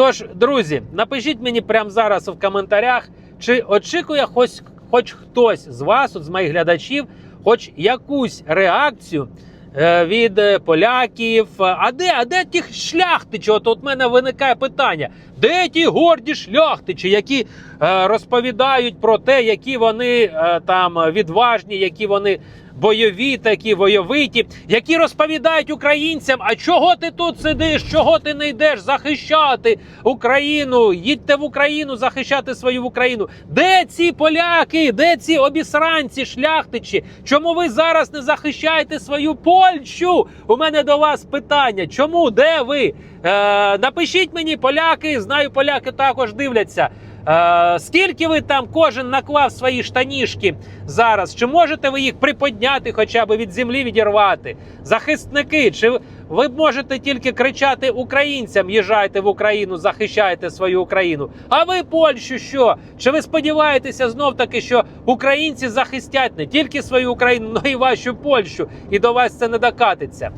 Тож, друзі, напишіть мені прямо зараз в коментарях, чи очікує хоч, хоч хтось з вас, от з моїх глядачів, хоч якусь реакцію е, від е, поляків. А де, а де ті шляхтичі? От у мене виникає питання: де ті горді шляхтичі, які е, розповідають про те, які вони е, там відважні, які вони бойові, такі войовиті, які розповідають українцям, а чого ти тут сидиш, чого ти не йдеш захищати Україну? Їдьте в Україну захищати свою Україну. Де ці поляки? Де ці обісранці, шляхтичі? Чому ви зараз не захищаєте свою Польщу? У мене до вас питання. Чому? Де ви? Е, напишіть мені, поляки. Знаю, поляки також дивляться. Е, скільки ви там кожен наклав свої штанішки зараз? Чи можете ви їх приподняти, хоча б від землі відірвати? Захисники, чи ви можете тільки кричати українцям: їжджайте в Україну, захищайте свою Україну? А ви Польщу що? Чи ви сподіваєтеся знов таки, що українці захистять не тільки свою Україну, але й вашу Польщу, і до вас це не докатиться?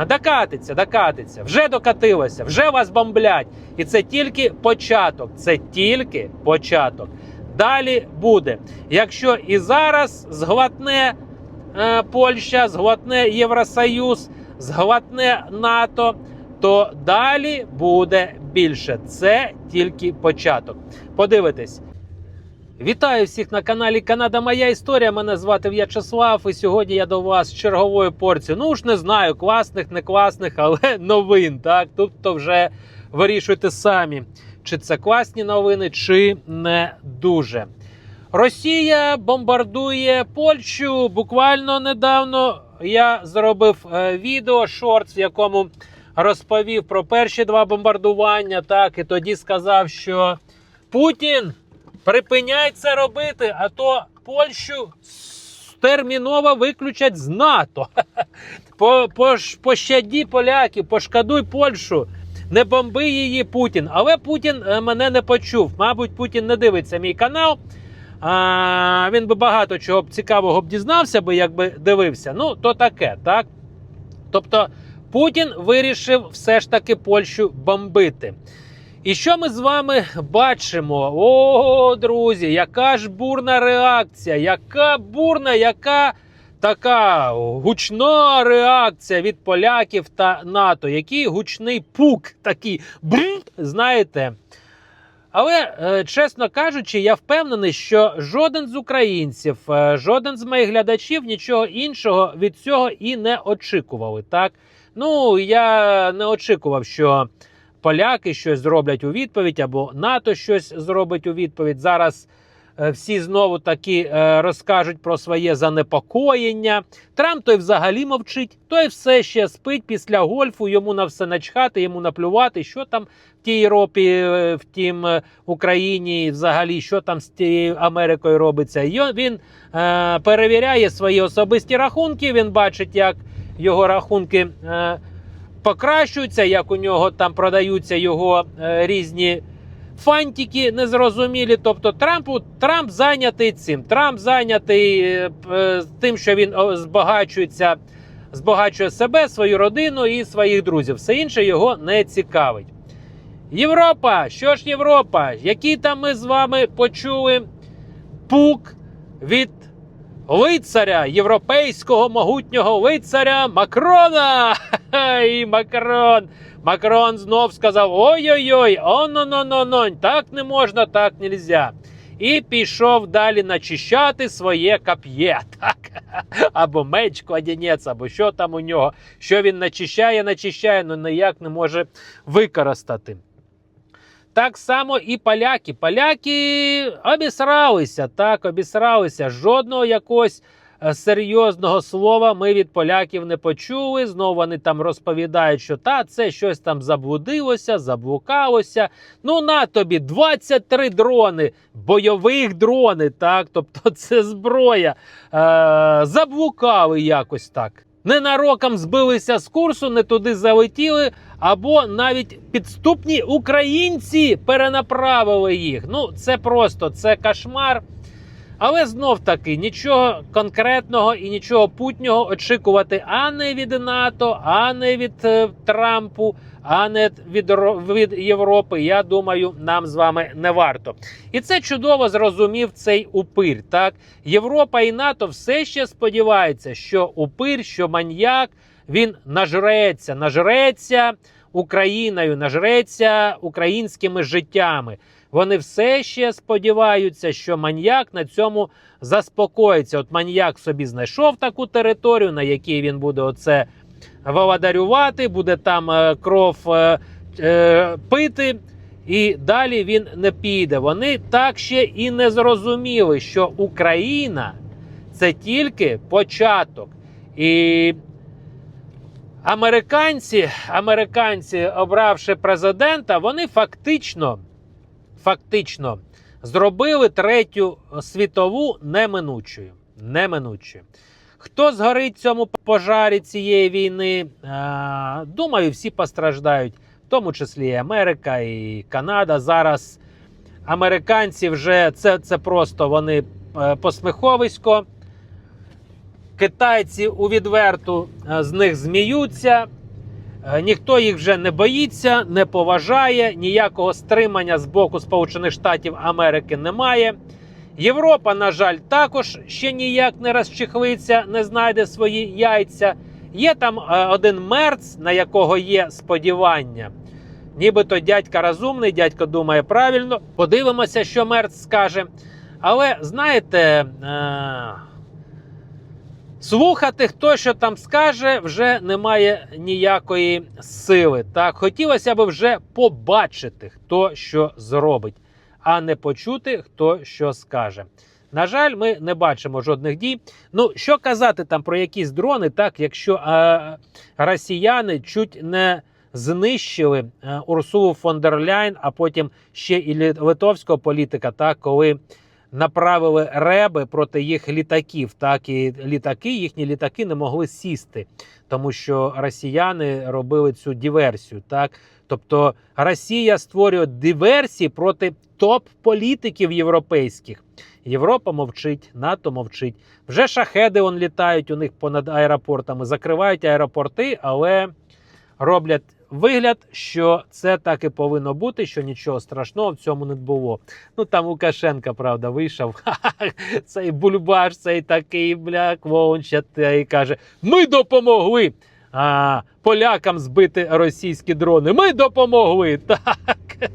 А докатиться, докатиться, вже докатилося, вже вас бомблять. І це тільки початок. Це тільки початок. Далі буде. Якщо і зараз зглотне е, Польща, зглотне Євросоюз, зглотне НАТО, то далі буде більше. Це тільки початок. Подивитесь. Вітаю всіх на каналі Канада Моя Історія. Мене звати В'ячеслав, і сьогодні я до вас з черговою порцією. Ну ж не знаю, класних, не класних, але новин. Так, тут то вже вирішуйте самі, чи це класні новини, чи не дуже. Росія бомбардує Польщу. Буквально недавно я зробив е, відео шорт, в якому розповів про перші два бомбардування. Так, і тоді сказав, що Путін припиняй це робити, а то Польщу терміново виключать з НАТО. Пощаді поляків, пошкодуй Польщу. Не бомби її Путін. Але Путін е, мене не почув. Мабуть, Путін не дивиться мій канал. А, він би багато чого б цікавого б дізнався, би якби дивився. Ну, то таке, так? Тобто Путін вирішив все ж таки Польщу бомбити. І що ми з вами бачимо? О, друзі, яка ж бурна реакція, яка бурна, яка така гучна реакція від поляків та НАТО. Який гучний пук такий, бррр, знаєте. Але, е, чесно кажучи, я впевнений, що жоден з українців, е, жоден з моїх глядачів нічого іншого від цього і не очікували. Так, ну я не очікував, що поляки щось зроблять у відповідь, або НАТО щось зробить у відповідь. Зараз е, всі знову таки е, розкажуть про своє занепокоєння. Трамп той взагалі мовчить, той все ще спить після гольфу. Йому на все начхати, йому наплювати, що там в тій Європі, е, в тім Україні, взагалі, що там з тією Америкою робиться. Йо- Він перевіряє свої особисті рахунки. Він бачить, як його рахунки. Покращуються, як у нього там продаються його е, різні фантики незрозумілі. Тобто Трампу Трамп зайнятий цим. Трамп зайнятий е, е, тим, що він збагачується, збагачує себе, свою родину і своїх друзів. Все інше його не цікавить. Європа, що ж Європа? Який там ми з вами почули пук від лицаря, європейського могутнього лицаря Макрона. І Макрон. Макрон знов сказав: ой-ой-ой, оно-но-но-но, так не можна, так нельзя. І пішов далі начищати своє кап'є. Так? Або меч, кладінець, або що там у нього. Що він начищає, начищає, але ніяк не може використати. Так само і поляки. Поляки обісралися, так, обісралися. Жодного якогось е, серйозного слова ми від поляків не почули. Знову вони там розповідають, що та це щось там заблудилося, заблукалося. Ну на тобі 23 дрони, бойових дрони, так, тобто це зброя. Е, заблукали якось так. Ненароком збилися з курсу, не туди залетіли, або навіть підступні українці перенаправили їх. Ну, це просто це кошмар. Але знов таки нічого конкретного і нічого путнього очікувати а не від НАТО, а не від е, Трампу, а не від, від Європи, я думаю, нам з вами не варто. І це чудово зрозумів цей упир. Так, Європа і НАТО все ще сподіваються, що упир, що маньяк, він нажреться, нажреться Україною, нажреться українськими життями. Вони все ще сподіваються, що маньяк на цьому заспокоїться. От маньяк собі знайшов таку територію, на якій він буде оце володарювати, буде там е, кров е, е, пити. І далі він не піде. Вони так ще і не зрозуміли, що Україна це тільки початок. І американці, американці, обравши президента, вони фактично, фактично зробили третю світову неминучою. неминучою. Хто згорить в цьому пожарі цієї війни? Думаю, всі постраждають, в тому числі і Америка, і Канада. Зараз американці вже це, це просто вони е, посміховисько. Китайці у відверту е, з них зміються. Е, Ніхто їх вже не боїться, не поважає, ніякого стримання з боку Сполучених Штатів Америки немає. Європа, на жаль, також ще ніяк не розчехлиться, не знайде свої яйця. Є там е, один мерц, на якого є сподівання. Нібито дядька розумний, дядько думає правильно. Подивимося, що мерц скаже. Але знаєте, е- слухати, хто що там скаже, вже немає ніякої сили. Так, хотілося б вже побачити, хто що зробить а не почути, хто що скаже. На жаль, ми не бачимо жодних дій. Ну, що казати там про якісь дрони, так якщо е, росіяни чуть не знищили е, Урсулу фон дер Ляйн, а потім ще і литовського політика, так коли направили реби проти їх літаків, так і літаки, їхні літаки не могли сісти, тому що росіяни робили цю диверсію. Так, тобто Росія створює диверсії проти топ-політиків європейських. Європа мовчить, НАТО мовчить. Вже шахеди он літають у них понад аеропортами, закривають аеропорти, але роблять вигляд, що це так і повинно бути, що нічого страшного в цьому не було. Ну там Лукашенка, правда, вийшов. Цей бульбаш, цей такий бля, клоун ще і каже: Ми допомогли а, полякам збити російські дрони. Ми допомогли. Так.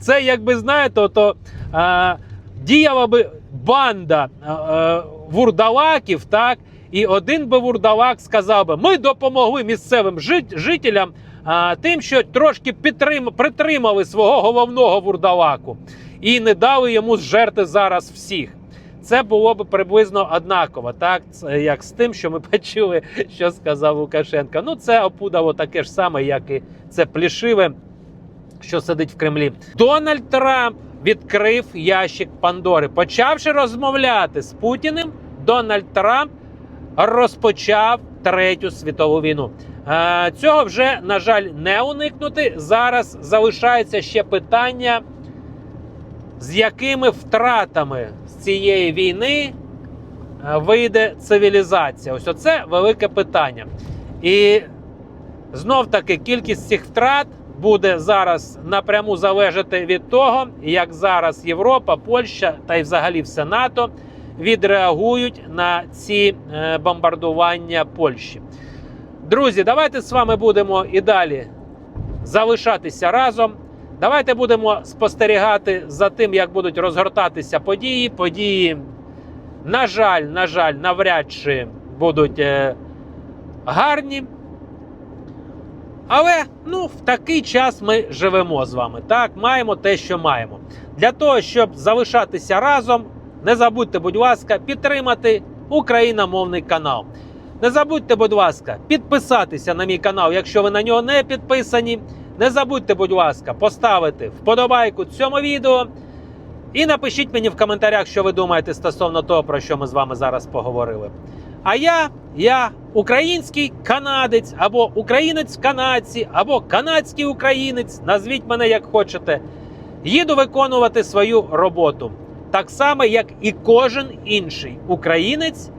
Це, якби знаєте, то а, діяла би банда а, а, вурдалаків, так, і один би вурдалак сказав би: ми допомогли місцевим жит- жителям а, тим, що трошки підтрим, притримали свого головного вурдалаку і не дали йому зжерти зараз всіх. Це було б приблизно однаково, так як з тим, що ми почули, що сказав Лукашенко. Ну, це опудало таке ж саме, як і це плішиве, що сидить в Кремлі. Дональд Трамп відкрив ящик Пандори. Почавши розмовляти з Путіним, Дональд Трамп розпочав третю світову війну. Е, Цього вже, на жаль, не уникнути. Зараз залишається ще питання, з якими втратами з цієї війни е, вийде цивілізація. Ось оце велике питання. І знов таки кількість цих втрат буде зараз напряму залежати від того, як зараз Європа, Польща та й взагалі все НАТО відреагують на ці е, бомбардування Польщі. Друзі, давайте з вами будемо і далі залишатися разом. Давайте будемо спостерігати за тим, як будуть розгортатися події. Події, на жаль, на жаль, навряд чи будуть е, гарні. Але ну, в такий час ми живемо з вами. Так, маємо те, що маємо. Для того, щоб залишатися разом, не забудьте, будь ласка, підтримати україномовний канал. Не забудьте, будь ласка, підписатися на мій канал, якщо ви на нього не підписані. Не забудьте, будь ласка, поставити вподобайку цьому відео. І напишіть мені в коментарях, що ви думаєте стосовно того, про що ми з вами зараз поговорили. А я, я український канадець, або українець в канадці, або канадський українець, назвіть мене як хочете. Їду виконувати свою роботу. Так само, як і кожен інший українець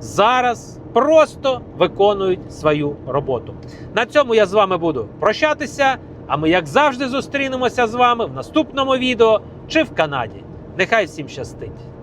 зараз просто виконують свою роботу. На цьому я з вами буду прощатися. А ми, як завжди, зустрінемося з вами в наступному відео чи в Канаді. Нехай всім щастить!